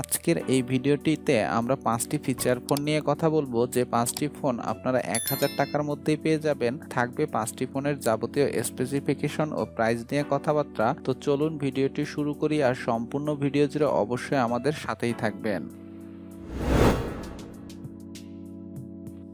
আজকের এই ভিডিওটিতে আমরা পাঁচটি ফিচার ফোন নিয়ে কথা বলব, যে পাঁচটি ফোন আপনারা এক হাজার টাকার মধ্যেই পেয়ে যাবেন। থাকবে পাঁচটি ফোনের যাবতীয় স্পেসিফিকেশন ও প্রাইস নিয়ে কথাবার্তা। তো চলুন ভিডিওটি শুরু করি আর সম্পূর্ণ ভিডিও জুড়ে অবশ্যই আমাদের সাথেই থাকবেন।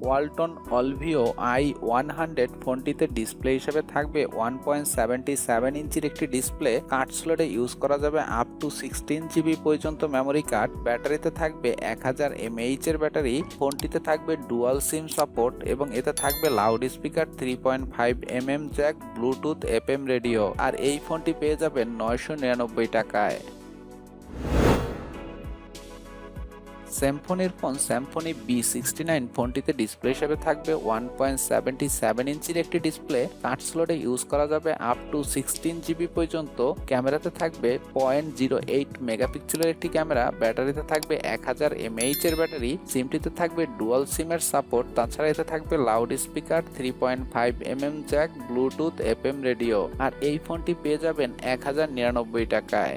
Walton Olvio I one hundred ফোনটিতে ডিসপ্লে হিসেবে থাকবে। ওয়ান পয়েন্ট সেভেন্টি সেভেন ইঞ্চির একটি ডিসপ্লে। কার্ড স্লটে ইউজ করা যাবে আপ টু সিক্সটিন জিবি পর্যন্ত মেমোরি কার্ড। ব্যাটারিতে থাকবে এক হাজার এমএইচ এর ব্যাটারি। ফোনটিতে থাকবে ডুয়াল সিম সাপোর্ট এবং এতে থাকবে loud speaker three point five M M jack, Bluetooth F M radio. আর এই ফোনটি পেয়ে যাবেন নয়শো নিরানব্বই টাকায়। স্যামফোনির phone Symphony B sixty nine ফোনটিতে ডিসপ্লে হিসেবে থাকবে। ওয়ান পয়েন্ট সেভেন্টি সেভেন ইঞ্চির একটি ডিসপ্লে কার্ড স্লটে ইউজ করা যাবে আপ টু সিক্সটিন জিবি পর্যন্ত। ক্যামেরাতে থাকবে পয়েন্ট জিরো এইট মেগাপিক্সেলের একটি ক্যামেরা ব্যাটারিতে থাকবে এক হাজার এমএইচ এর ব্যাটারি সিমটিতে থাকবে ডুয়াল সিমের সাপোর্ট তাছাড়া এতে থাকবে loud speaker three point five M M jack Bluetooth F M radio আর এই ফোনটি পেয়ে যাবেন এক হাজার নিরানব্বই টাকায়।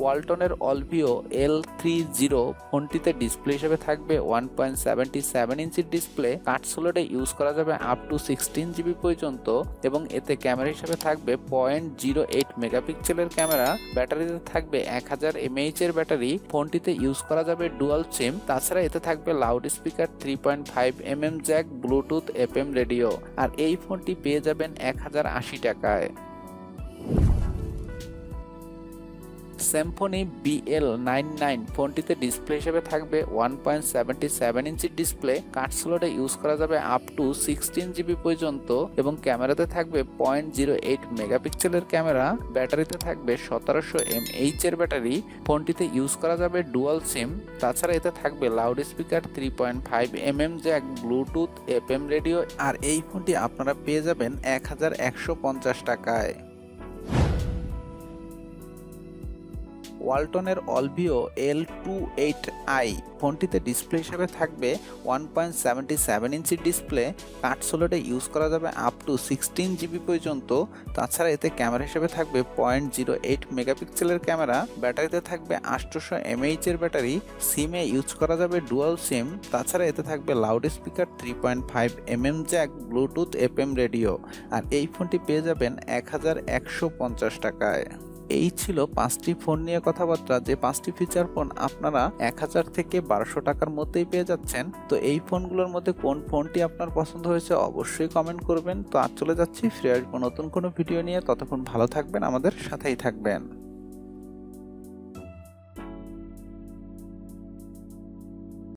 ওয়ালটনের অলভিও এল থ্রি জিরো ফোনটিতে ডিসপ্লে হিসেবে থাকবে ওয়ান পয়েন্ট সেভেন্টি সেভেন ইঞ্চির ডিসপ্লে। কাট সোলোডে ইউজ করা যাবে আপ টু সিক্সটিন জিবি পর্যন্ত এবং এতে ক্যামেরা হিসেবে থাকবে পয়েন্ট জিরো এইট মেগাপিক্সেলের ক্যামেরা। ব্যাটারিতে থাকবে এক হাজার এমএইচ এর ব্যাটারি। ফোনটিতে ইউজ করা যাবে ডুয়াল সিম তাছাড়া এতে থাকবে loud speaker three point five M M jack Bluetooth F M radio আর এই ফোনটি পেয়ে যাবেন এক হাজার আশি টাকায়। স্যামফোনি বিএল নাইন নাইন ফোনটিতে ডিসপ্লে হিসেবে থাকবে ওয়ান পয়েন্ট সেভেন্টি সেভেন ইঞ্চির ডিসপ্লে কাট স্লটে ইউজ করা যাবে আপ টু সিক্সটিন জিবি পর্যন্ত এবং ক্যামেরাতে থাকবে পয়েন্ট জিরো এইট মেগাপিক্সেলের ক্যামেরা ব্যাটারিতে থাকবে সতেরোশো এম এইচ এর ব্যাটারি। ফোনটিতে ইউজ করা যাবে ডুয়াল সিম তাছাড়া এতে থাকবে loud speaker three point five M M jack Bluetooth F M radio আর এই ফোনটি আপনারা পেয়ে যাবেন এক হাজার একশো পঞ্চাশ টাকায়। ওয়ালটনের Olvio L two eight i ফোনটিতে ডিসপ্লে হিসেবে থাকবে ওয়ান পয়েন্ট সেভেন্টি সেভেন ইঞ্চির ডিসপ্লে। কাট সোলোডে ইউজ করা যাবে আপ টু সিক্সটিন জিবি পর্যন্ত। তাছাড়া এতে ক্যামেরা হিসেবে থাকবে পয়েন্ট জিরো এইট মেগাপিক্সেলের ক্যামেরা ব্যাটারিতে থাকবে আটশোশো এমএইচ এর ব্যাটারি। সিমে ইউজ করা যাবে ডুয়াল সিম তাছাড়া এতে থাকবে loud speaker three point five M M jack Bluetooth F M radio আর এই ফোনটি পেয়ে যাবেন এক হাজার একশো পঞ্চাশ টাকায়। এই ছিল পাঁচটি ফোন নিয়ে কথাবার্তা। যে পাঁচটি ফিচার ফোন আপনারা এক হাজার থেকে বারোশো টাকার মধ্যেই পেয়ে যাচ্ছেন। তো এই ফোনগুলোর মধ্যে কোন ফোনটি আপনার পছন্দ হয়েছে অবশ্যই কমেন্ট করবেন। তো আর চলে যাচ্ছি, ফিরে আসব নতুন কোনো ভিডিও নিয়ে। ততক্ষণ ভালো থাকবেন, আমাদের সাথেই থাকবেন।